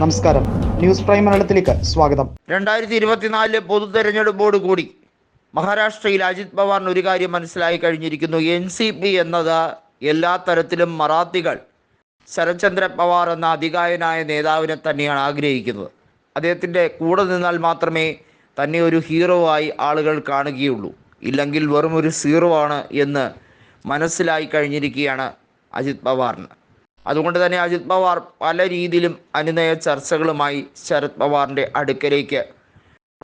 നമസ്കാരം. News prime മലയാളത്തിലേക്ക് സ്വാഗതം. രണ്ടായിരത്തി ഇരുപത്തിനാലിലെ പൊതു തെരഞ്ഞെടുപ്പോട് കൂടി. മഹാരാഷ്ട്രയിൽ അജിത് പവാറിന് ഒരു കാര്യം മനസ്സിലായി കഴിഞ്ഞിരിക്കുന്നു. എൻ സി പി എന്നത് എല്ലാ തരത്തിലും മറാത്തികൾ ശരത്ചന്ദ്ര പവാർ എന്ന അധികായനായ നേതാവിനെ തന്നെയാണ് ആഗ്രഹിക്കുന്നത്. അദ്ദേഹത്തിന്റെ കൂടെ നിന്നാൽ മാത്രമേ തന്നെ ഒരു ഹീറോ ആയി ആളുകൾ കാണുകയുള്ളൂ. ഇല്ലെങ്കിൽ വെറും ഒരു സീറോ ആണ് എന്ന് മനസ്സിലായി കഴിഞ്ഞിരിക്കുകയാണ് അജിത് പവാറിന്. അതുകൊണ്ട് തന്നെ അജിത് പവാർ പല രീതിയിലും അനുനയ ചർച്ചകളുമായി ശരത് പവാറിന്റെ അടുക്കലേക്ക്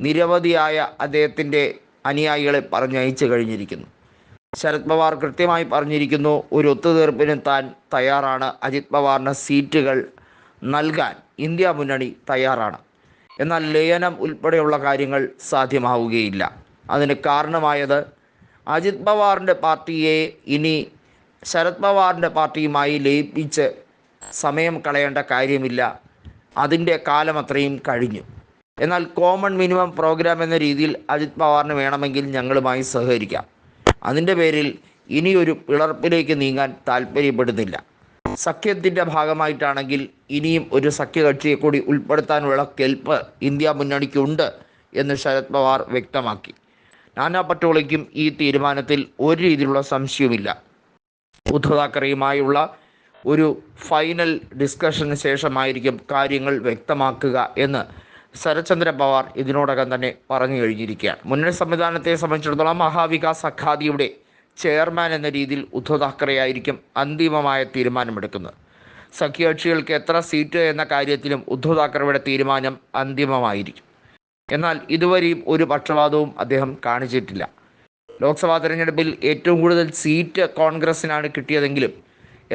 നിരവധിയായ അദ്ദേഹത്തിന്റെ അനുയായികളെ പറഞ്ഞയച്ചു കഴിഞ്ഞിരിക്കുന്നു. ശരത് പവാർ കൃത്യമായി പറഞ്ഞിരിക്കുന്നു ഒരു ഒത്തുതീർപ്പിന് താൻ തയ്യാറാണ്. അജിത് പവാറിന് സീറ്റുകൾ നൽകാൻ ഇന്ത്യ മുന്നണി തയ്യാറാണ്. എന്നാൽ ലയനം ഉൾപ്പെടെയുള്ള കാര്യങ്ങൾ സാധ്യമാവുകയില്ല. അതിന് കാരണമായത് അജിത് പവാറിന്റെ പാർട്ടിയെ ഇനി ശരത് പവാറിന്റെ പാർട്ടിയുമായി ലയിപ്പിച്ച് സമയം കളയേണ്ട കാര്യമില്ല. അതിന്റെ കാലം അത്രയും കഴിഞ്ഞു. എന്നാൽ കോമൺ മിനിമം പ്രോഗ്രാം എന്ന രീതിയിൽ അജിത് പവാറിന് വേണമെങ്കിൽ ഞങ്ങളുമായി സഹകരിക്കാം. അതിന്റെ പേരിൽ ഇനിയൊരു പിളർപ്പിലേക്ക് നീങ്ങാൻ താല്പര്യപ്പെടുന്നില്ല. സഖ്യത്തിന്റെ ഭാഗമായിട്ടാണെങ്കിൽ ഇനിയും ഒരു സഖ്യകക്ഷിയെ കൂടി ഉൾപ്പെടുത്താനുള്ള കെൽപ്പ് ഇന്ത്യ മുന്നണിക്കുണ്ട് എന്ന് ശരത് പവാർ വ്യക്തമാക്കി. നാനാ പട്ടോളിക്കും ഈ തീരുമാനത്തിൽ ഒരു രീതിയിലുള്ള സംശയവുമില്ല. ഉദ്ധവ് താക്കറെയുമായുള്ള ഒരു ഫൈനൽ ഡിസ്കഷന് ശേഷമായിരിക്കും കാര്യങ്ങൾ വ്യക്തമാക്കുക എന്ന് ശരത്ചന്ദ്ര പവാർ ഇതിനോടകം തന്നെ പറഞ്ഞു കഴിഞ്ഞിരിക്കുകയാണ്. മുന്നണി സംവിധാനത്തെ സംബന്ധിച്ചിടത്തോളം മഹാവികാസ് അഖാദിയുടെ ചെയർമാൻ എന്ന രീതിയിൽ ഉദ്ധവ് താക്കറെ ആയിരിക്കും അന്തിമമായ തീരുമാനമെടുക്കുന്നത്. സഖ്യകക്ഷികൾക്ക് എത്ര സീറ്റ് എന്ന കാര്യത്തിലും ഉദ്ധവ് താക്കറയുടെ തീരുമാനം അന്തിമമായിരിക്കും. എന്നാൽ ഇതുവരെയും ഒരു പക്ഷപാതവും അദ്ദേഹം കാണിച്ചിട്ടില്ല. ലോക്സഭാ തെരഞ്ഞെടുപ്പിൽ ഏറ്റവും കൂടുതൽ സീറ്റ് കോൺഗ്രസിനാണ് കിട്ടിയതെങ്കിലും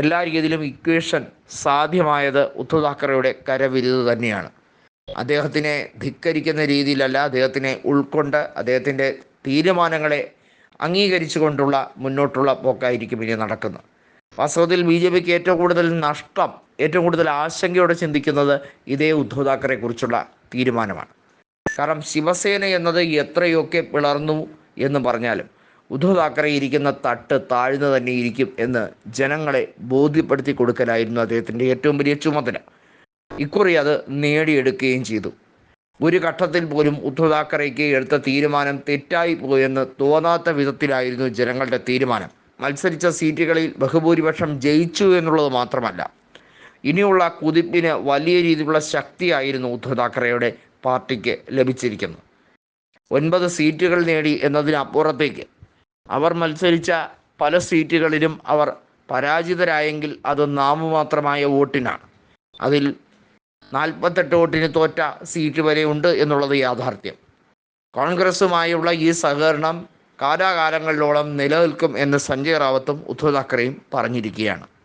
എല്ലാ രീതിയിലും ഇക്വേഷൻ സാധ്യമായത് ഉദ്ധവ് താക്കറയുടെ കരവിരുത് തന്നെയാണ്. അദ്ദേഹത്തിനെ ധിക്കരിക്കുന്ന രീതിയിലല്ല അദ്ദേഹത്തിനെ ഉൾക്കൊണ്ട് അദ്ദേഹത്തിന്റെ തീരുമാനങ്ങളെ അംഗീകരിച്ചുകൊണ്ടുള്ള മുന്നോട്ടുള്ള പോക്കായിരിക്കും ഇനി നടക്കുന്നത്. വാസ്തവത്തിൽ ബി ജെ പിക്ക് ഏറ്റവും കൂടുതൽ നഷ്ടം ഏറ്റവും കൂടുതൽ ആശങ്കയോടെ ചിന്തിക്കുന്നത് ഇതേ ഉദ്ധവ് താക്കറെ കുറിച്ചുള്ള തീരുമാനമാണ്. കാരണം ശിവസേന എന്നത് എത്രയൊക്കെ പിളർന്നു എന്ന് പറഞ്ഞാലും ഉദ്ധവ് താക്കറെ ഇരിക്കുന്ന തട്ട് താഴ്ന്നു തന്നെ ഇരിക്കും എന്ന് ജനങ്ങളെ ബോധ്യപ്പെടുത്തി കൊടുക്കലായിരുന്നു അദ്ദേഹത്തിന്റെ ഏറ്റവും വലിയ ചുമതല. ഇക്കുറി അത് നേടിയെടുക്കുകയും ചെയ്തു. ഒരു ഘട്ടത്തിൽ പോലും ഉദ്ധവ് താക്കറേക്ക് എടുത്ത തീരുമാനം തെറ്റായി പോയെന്ന് തോന്നാത്ത വിധത്തിലായിരുന്നു ജനങ്ങളുടെ തീരുമാനം. മത്സരിച്ച സീറ്റുകളിൽ ബഹുഭൂരിപക്ഷം ജയിച്ചു എന്നുള്ളത് മാത്രമല്ല ഇനിയുള്ള കുതിപ്പിന് വലിയ രീതിയിലുള്ള ശക്തിയായിരുന്നു ഉദ്ധവ് താക്കറെയുടെ പാർട്ടിക്ക് ലഭിച്ചിരിക്കുന്നത്. ഒൻപത് സീറ്റുകൾ നേടി എന്നതിനപ്പുറത്തേക്ക് അവർ മത്സരിച്ച പല സീറ്റുകളിലും അവർ പരാജിതരായെങ്കിൽ അത് നാമമാത്രമായ വോട്ടിനാണ്. അതിൽ നാൽപ്പത്തെട്ട് വോട്ടിന് തോറ്റ സീറ്റ് വരെ ഉണ്ട് എന്നുള്ളത് യാഥാർത്ഥ്യം. കോൺഗ്രസുമായുള്ള ഈ സഹകരണം കാലാകാലങ്ങളിലോളം നിലനിൽക്കും എന്ന് സഞ്ജയ് റാവത്തും ഉദ്ധവ് താക്കറെയും പറഞ്ഞിരിക്കുകയാണ്.